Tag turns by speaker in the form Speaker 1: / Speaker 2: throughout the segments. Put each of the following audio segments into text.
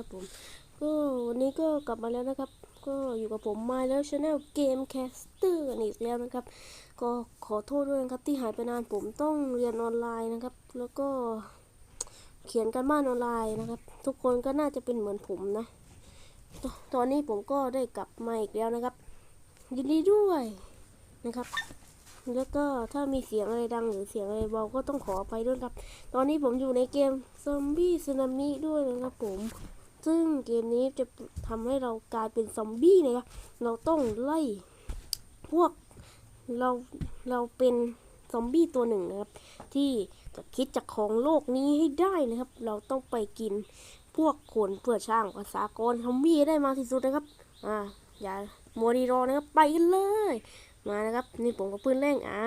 Speaker 1: นะครับผม ก็วันนี้ก็กลับมาแล้วนะครับ ก็อยู่กับผมมาแล้วชาแนลเกมแคสเตอร์กันอีกแล้วนะครับ ก็ขอโทษด้วยนะครับที่หายไปนานผมต้องเรียนออนไลน์นะครับ แล้วก็เขียนการบ้านออนไลน์นะครับ ทุกคนก็น่าจะเป็นเหมือนผมนะตตอนนี้ผมก็ได้กลับมาอีกแล้วนะครับ ยินดีด้วยนะครับแล้วก็ถ้ามีเสียงอะไรดังหรือเสียงอะไรเบาก็ต้องขออภัยด้วยครับ ตอนนี้ผมอยู่ในเกมซอมบี้สึนามิด้วยนะครับผม ซึ่งเกมนี้จะทำให้เรากลายเป็นซอมบี้นะครับ เราต้องไล่พวกเราเราเป็นซอมบี้ตัวหนึ่งนะครับ ที่จะคิดจากของโลกนี้ให้ได้นะครับ เราต้องไปกินพวกคนเพื่อช่างภาษากรซอมบี้ได้มาที่สุดนะครับ อ่า อย่ามัวดีรอนะครับ ไปกันเลย มานะครับ นี่ผมกับปืนเร่งอ่า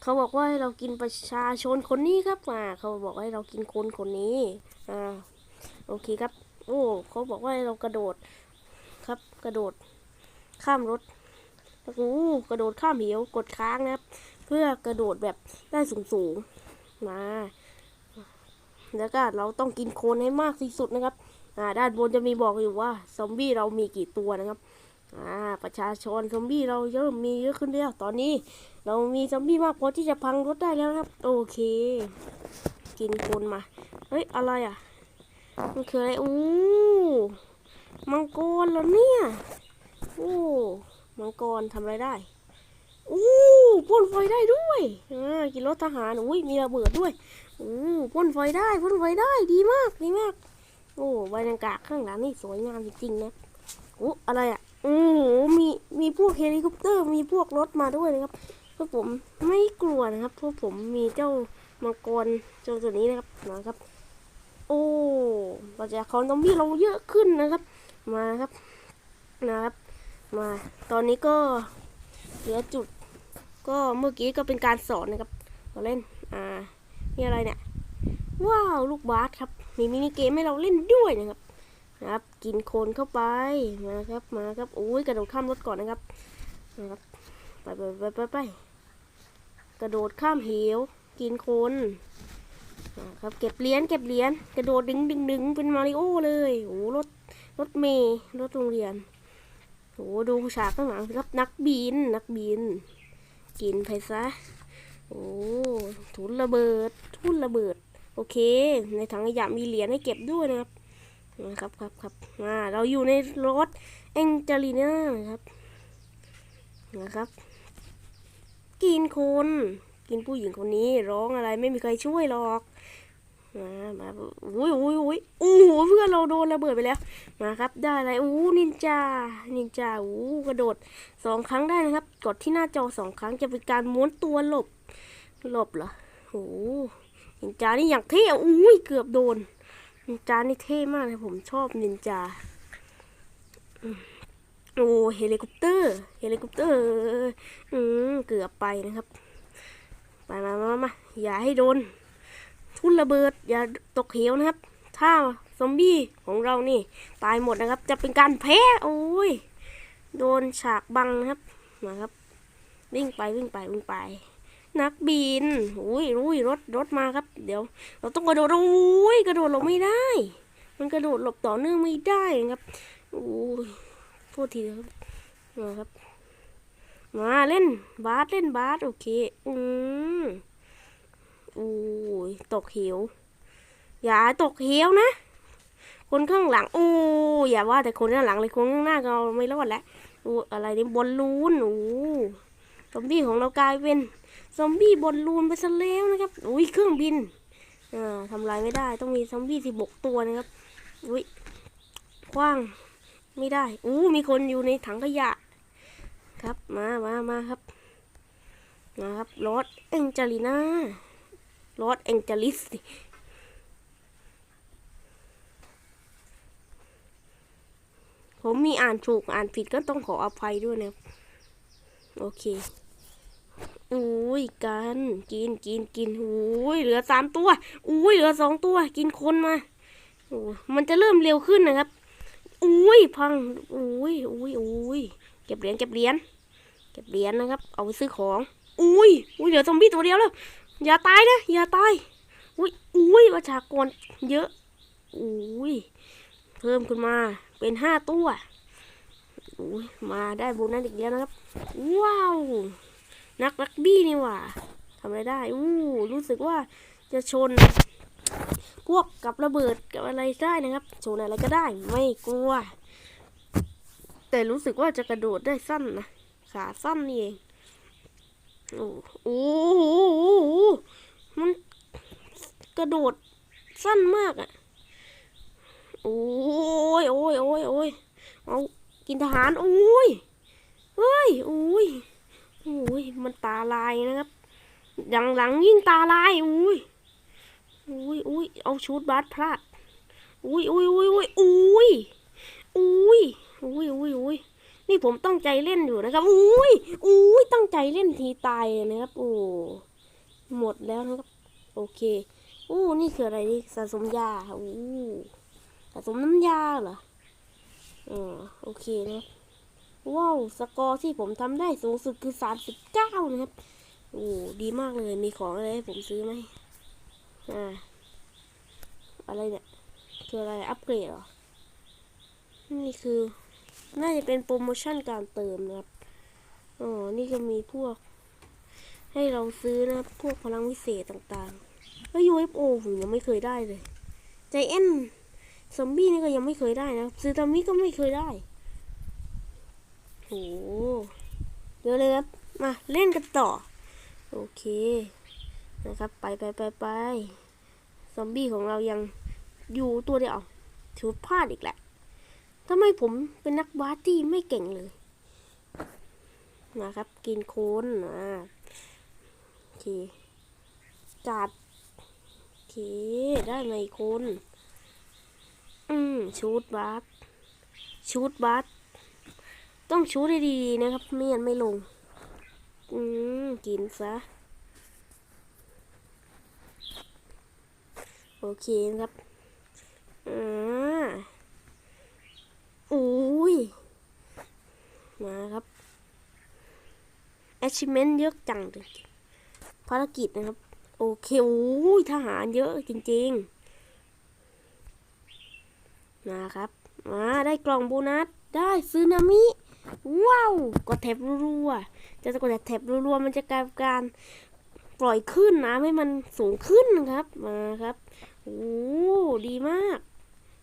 Speaker 1: เขาบอกว่าให้เรากินประชาชนคนนี้ครับอ่าเขาบอกให้เรากินคนคนนี้อ่าโอเคครับ โอ้เขาบอกว่าเรากระโดด ครับ กระโดด ข้ามรถแล้วก็อู้กระโดดข้ามเหวกดค้างนะครับ เพื่อกระโดดแบบได้สูงสูงๆมา แล้วก็เราต้องกินโคนให้มากที่สุดนะครับ อ่า ด้านบนจะมีบอกอยู่ว่าซอมบี้เรามีกี่ตัวนะครับอ่าประชาชนซอมบี้เราเริ่มมีเยอะขึ้นแล้วตอนนี้ เรามีซอมบี้มากพอที่จะพังรถได้แล้วครับ โอเค กินคนมา เฮ้ย อะไรอะ มันคืออะไรอู้มังกรเหรอเนี่ยโอ้มังกรทำอะไรได้อู้พ่นไฟได้ด้วยอ่ากินรถทหารอุ้ยมีระเบิดด้วยอู้พ่นไฟได้พ่นไฟได้ดีมากดีมาก โอ้ใบดังกาข้างหลังนี่สวยงามจริงๆนะโอ้อะไรอะโอ้โหมีมีพวกเฮลิคอปเตอร์มีพวกรถมาด้วยนะครับเพราะผมไม่กลัวนะครับเพราะผมมีเจ้ามังกรเจ้าตัวนี้นะครับนะครับ โอ้ปราจะชากรซอมบี้เราเยอะขึ้นนะครับ มาครับนะครับ มา ตอนนี้ก็เหลือจุด ก็เมื่อกี้ก็เป็นการสอนนะครับเราเล่น อ่านี่อะไรเนี่ย ว้าว ลูกบาสครับ มีมินิเกมให้เราเล่นด้วยนะครับ นะครับ กินโคลนเข้าไป มาครับ มาครับ โอ้ย กระโดดข้ามรถก่อนนะครับ นะครับ ไปไปไปไปไปกระโดดข้ามเหว กินโคลน ครับเก็บเหรียญเก็บเหรียญกระโดดดึงดึงดึงเป็นมาริโอเลยโอ้รถรถเมย์รถโรงเรียนโอ้ดูฉากข้างหลังครับนักบินนักบิน กินไปซะโอ้ทุนระเบิด ทุนระเบิด โอเค ในถังขยะมีเหรียญให้เก็บด้วยนะครับนะครับครับครับอ่าเราอยู่ในรถแองเจลิน่าครับนะครับ กินคน กินผู้หญิงคนนี้ร้องอะไรไม่มีใครช่วยหรอกมามาอุ้ยอุ้ยอุ้ยโอ้โหเพื่อนเราโดนระเบิดไปแล้ว มาครับ ได้อะไรอู้นินจา นินจาอู้กระโดดสองครั้งได้นะครับ กดที่หน้าจอสองครั้งจะเป็นการม้วนตัวหลบ หลบเหรอโอ้นินจานี่อย่างเท่อุ้ยเกือบโดน นินจานี่เท่มากเลยผมชอบนินจาอืมโอ้เฮลิคอปเตอร์ เฮลิคอปเตอร์ อืมเกือบไปนะครับ ไปมามามาอย่าให้โดน ทุนระเบิด อย่าตกเหวนะครับ ถ้าซอมบี้ของเรานี่ ตายหมดนะครับ จะเป็นการแพ้โอ้ย โดนฉากบังนะครับมาครับวิ่งไปวิ่งไปวิ่งไป นักบินอุ้ยอุ้ยรถรถมาครับ เดี๋ยว เราต้องกระโดดอุ้ยกระโดดหลบไม่ได้ มันกระโดดหลบต่อเนื่องไม่ได้ครับโอ้ยโทษทีครับมาครับ มาเล่นบาสเล่นบาสโอเค อืมอุ้ยตกเหว อย่าตกเหวนะ คนข้างหลังโอ้อย่าว่าแต่คนข้างหลังเลยคนข้างหน้าเราไม่รอดแล้วอู้อะไรนี่บอลลูนโอ้ซอมบี้ของเรากลายเป็นซอมบี้บอลลูนไปซะแล้วนะครับอุ้ยเครื่องบินอ่าทำลายไม่ได้ต้องมีซอมบี้สิบกตัวนะครับอุ้ยคว้างไม่ได้อู้มีคนอยู่ในถังขยะ ครับมามามาครับมาครับรถแองเจลิน่ารถแองเจลิสผมมีอ่านถูกอ่านผิดก็ต้องขออภัยด้วยนะโอเคอุ้ยกันกินกินกินอุ้ยเหลือสามตัวอุ้ยเหลือสองตัว กินคนมาโอ้มันจะเริ่มเร็วขึ้นนะครับอุ้ยพังอุ้ยอุ้ยอุ้ย ก็บเหรียญเก็บเหรียญเก็บเหรียญนะครับ เอาไปซื้อของ อุ้ยอุ้ยเหลือซอมบี้ตัวเดียวแล้วอย่าตายนะอย่าตายอุ้ยอุ้ยประชากรเยอะอุ้ยเพิ่มขึ้นมาเป็นห้าตัวอุ้ยมาได้โบนัสอีกแล้วนะครับ ว้าว นักรักบี้นี่หว่าทำอะไรได้อู้รู้สึกว่าจะชน พวกกับระเบิดกับอะไรได้นะครับชนอะไรก็ได้ไม่กลัว แต่รู้สึกว่าจะกระโดดได้สั้นนะ ขาสั้นนี่เอง โอ้โหมันกระโดดสั้นมากอะ่ะ โอ้ยโอ้ยโอ้ยโอ้ยเอากินทหาร โอ้ยเฮ้ย โอ้ยโอ้ยมันตาลายนะครับหลังหลังยิ่งตาลายโอ้ยโอ้ยโอ้ยเอาชุดบาสพลาดโอ้ยโอ้ยโอ้ยโอ้ยโอ้ยโอ้ย อุ้ยโอ้ยโอ้ยนี่ผมตั้งใจเล่นอยู่นะครับโอ้ยโอ้ยตั้งใจเล่นทีตายนะครับ โอ้ หมดแล้วนะครับ โอเคโอ้นี่คืออะไรนี่สะสมยาโอ้สะสมน้ำยาเหรออ๋อโอเคนะว้าว สกอร์ที่ผมทำได้สูงสุดคือสามสิบเก้านะครับโอ้ดีมากเลย มีของอะไรให้ผมซื้อไหมอ่า อะไรเนี่ย คืออะไร อัปเกรดเหรอ นี่คือ น่าจะเป็นโปรโมชั่นการเติมนะครับ อ๋อ นี่ก็มีพวก ให้เราซื้อนะครับ พวกพลังวิเศษต่างๆ แล้ว UFO ผมยังไม่เคยได้เลยใจเอ็นซอมบี้นี่ก็ยังไม่เคยได้นะซื้อตามิก็ไม่เคยได้โหเดี๋ยวเลยครับ มาเล่นกันต่อ โอเค นะครับ ไปไปไปไปซอมบี้ของเรายังอยู่ตัวเดียวถือพลาดอีกแหละ ทำไมผมเป็นนักบาสที่ไม่เก่งเลย นะครับ กินโคนอ่าโอเคจัดโอเคได้ไหมคนอืมชูดบาสชูดบาสต้องชูดได้ดีๆนะครับไม่งั้นไม่ลง อืมกินซะโอเคครับอ่า อุ้ย มาครับ achievement เยอะจังเลยภารกิจนะครับ โอเคโอ้ยทหารเยอะจริงๆนะครับ มาได้กล่องโบนัส ได้ซึนามิ ว้าว กดแท็บรัวๆ จะกดแท็บรัวๆ มันจะกลายเป็นการปล่อยขึ้นนะให้มันสูงขึ้นนะครับ มาครับ โอ้ ดีมาก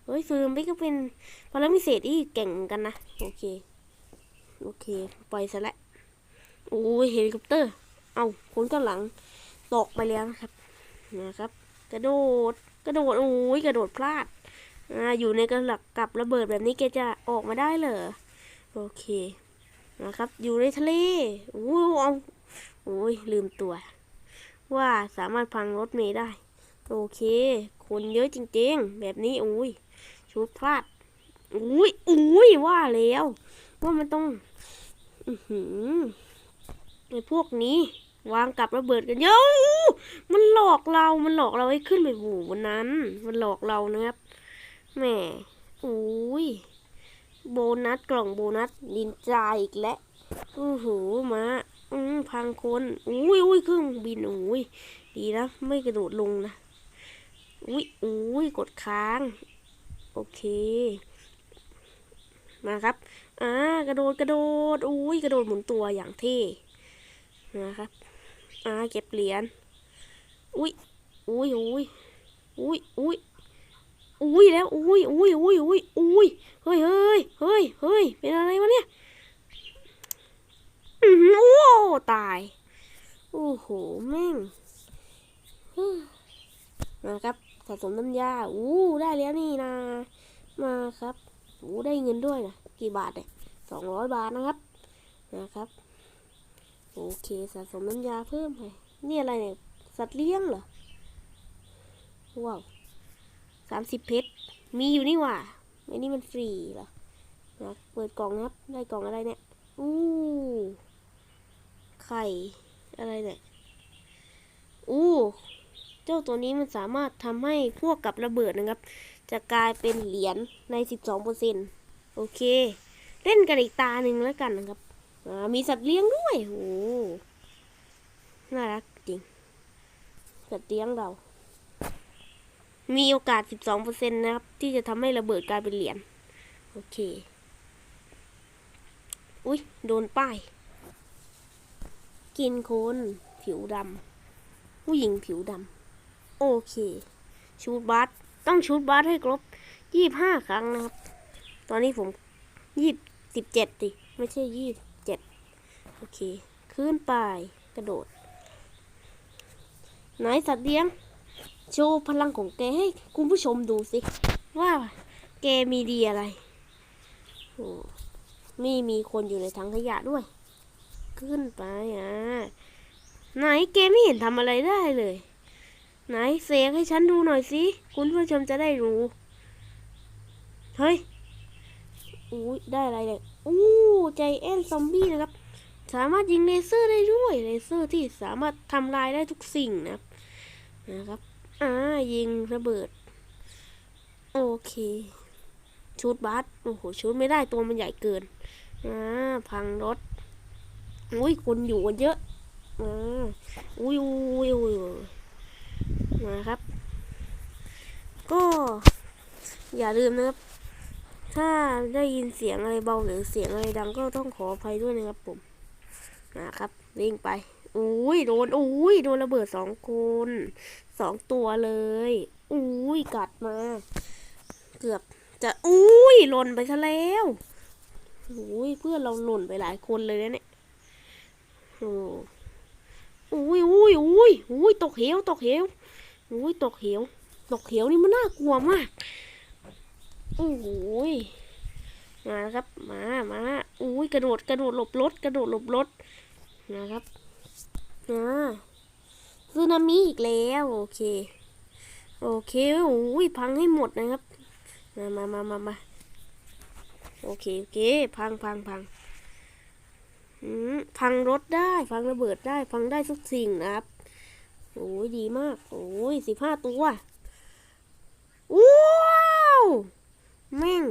Speaker 1: เฮ้ยฟิล์มพี่ก็เป็นพลังพิเศษที่เก่งกันนะ โอเค โอเค ปล่อยซะและโอ้ยเฮลิคอปเตอร์ เอาคนก็หลังตกไปแล้วนะครับ นะครับ กระโดด กระโดด โอ้ยกระโดดพลาด อ่า อยู่ในกระหลักกับระเบิดแบบนี้แกจะออกมาได้เหรอ โอเค นะครับ อยู่ในทะเล โอ้ยเอาโอ้ยลืมตัว ว่าสามารถพังรถเมย์ได้ โอเค คนเยอะจริงๆ แบบนี้ โอ้ยุดพลาดอุ้ยอุ้ยว่าแล้ว ว่ามันต้อง อือหือไอพวกนี้ วางกับระเบิดกันเยอะมันหลอกเรา มันหลอกเราให้ขึ้นไปบูบนนั้น มันหลอกเรานะครับแหมอุ้ยโบนัสกล่องโบนัสนินจาอีกแล้วโอ้โหมาอืมพังคนอุ้ยอุ้ยเครื่องบินอุ้ยดีนะ ไม่กระโดดลงนะอุ้ยอุ้ยกดค้าง โอเค มาครับ อ่ากระโดดกระโดดอุ้ยกระโดดหมุนตัวอย่างเท่นะครับ อ่าเก็บเหรียญอุ้ยอุ้ยอุ้ยอุ้ยอุ้ยอุ้ยแล้วอุ้ยอุ้ยอุ้ยอุ้ยอุ้ยเฮ้ยเฮ้ยเฮ้ยเฮ้ยเป็นอะไรวะเนี่ยอือหือโอ้ตาย โอ้โหแม่งมนะครับ สะสมน้ำยาอู้ได้แล้วนี่นะ มาครับอู้ได้เงินด้วยนะกี่บาทเนี่ยสองร้อยบาทนะครับนะครับโอเคสะสมน้ำยาเพิ่มไปนี่อะไรเนี่ยสัตว์เลี้ยงเหรอว้าวสามสิบเพชรมีอยู่นี่หว่าไอ้นี่มันฟรีเหรอนะเปิดกล่องนะครับได้กล่องอะไรเนี่ยอู้ไข่อะไรเนี่ยอู้ เจ้าตัวนี้มันสามารถทำให้พวกกับระเบิดนะครับ จะกลายเป็นเหรียญใน 12%โอเค เล่นกันอีกตาหนึ่งแล้วกันนะครับมีสัตว์เลี้ยงด้วยโอ้น่ารักจริงสัตว์เลี้ยงเรา มีโอกาส 12%นะครับ ที่จะทำให้ระเบิดกลายเป็นเหรียญโอเค อุ้ยโดนป้าย กินคนผิวดำผู้หญิงผิวดำ โอเค ชูดบัสต้องชูดบัสให้ครบ25ครั้งนะครับ ตอนนี้ผมยี่สิบเจ็ดดิไม่ใช่ยี่สิบเจ็ดโอเค ขึ้นไปกระโดดไหนสัตว์เลี้ยง โชว์พลังของแกให้คุณผู้ชมดูสิ ว่าแกมีดีอะไรโอ้นี่มีคนอยู่ในถังขยะด้วย ขึ้นไปอะไหนแกไม่เห็นทำอะไรได้เลย ไหนเสกให้ฉันดูหน่อยสิคุณผู้ชมจะได้รู้ เฮ้ยอุ้ยได้อะไรเนี่ยอู้ใจแอนซอมบี้นะครับ สามารถยิงเลเซอร์ได้ด้วยเลเซอร์ที่สามารถทำลายได้ทุกสิ่งนะครับนะครับอ่ายิงระเบิด โอเคชุดบัสโอ้โหชุดไม่ได้ตัวมันใหญ่เกินอ่าพังรถอุ้ยคนอยู่กันเยอะอ่าอุ้ยอุ้ยอุ้ยอุ้ย นะครับ ก็อย่าลืมนะครับ ถ้าได้ยินเสียงอะไรเบาหรือเสียงอะไรดังก็ต้องขออภัยด้วยนะครับผมนะครับวิ่งไปอุ้ยโดนอุ้ยโดนระเบิดสองคนสองตัวเลยอุ้ยกัดมา เกือบจะอุ้ยหล่นไปซะแล้วอุ้ยเพื่อนเราหล่นไปหลายคนเลยนะเนี่ยโอ้ อุ้ยอุ้ยอุ้ยอุ้ยตกเหวตกเหวอุ้ยตกเหวตกเหวนี่มันน่ากลัวมากโอ้ยมาครับมามาอุ้ยกระโดดกระโดดหลบรถกระโดดหลบรถนะครับอ่าซึนามิอีกแล้วโอเค โอเคอุ้ยพังให้หมดนะครับ มามามามามาโอเคโอเค พังพังพัง พังรถได้ พังระเบิดได้ พังได้ทุกสิ่งนะครับ โอ้ยดีมาก โอ้ยสิบห้าตัวว้าวแม่ง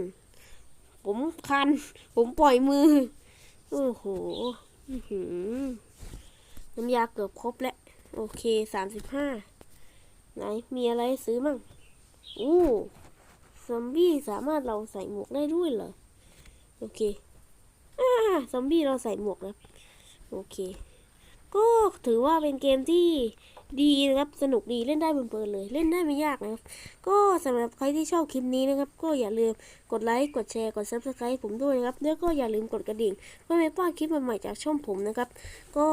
Speaker 1: ผมคัน ผมปล่อยมือ โอ้โหน้ำยาเกือบครบแล้ว โอเคสามสิบห้าไหน มีอะไรซื้อมั่งอู้ซอมบี้สามารถเราใส่หมวกได้ด้วยเหรอ โอเค ซอมบี้เราใส่หมวกนะโอเค ก็ถือว่าเป็นเกมที่ดีนะครับ สนุกดีเล่นได้เพลินเลย เล่นได้ไม่ยากนะครับ ก็สำหรับใครที่ชอบคลิปนี้นะครับ ก็อย่าลืมกดไลค์ กดแชร์ กดซับสไคร b ์ผมด้วยนะครับ แล้วก็อย่าลืมกดกระดิ่งเพื่อไม่พลาดคลิปใหม่ๆจากช่องผมนะครับ ก็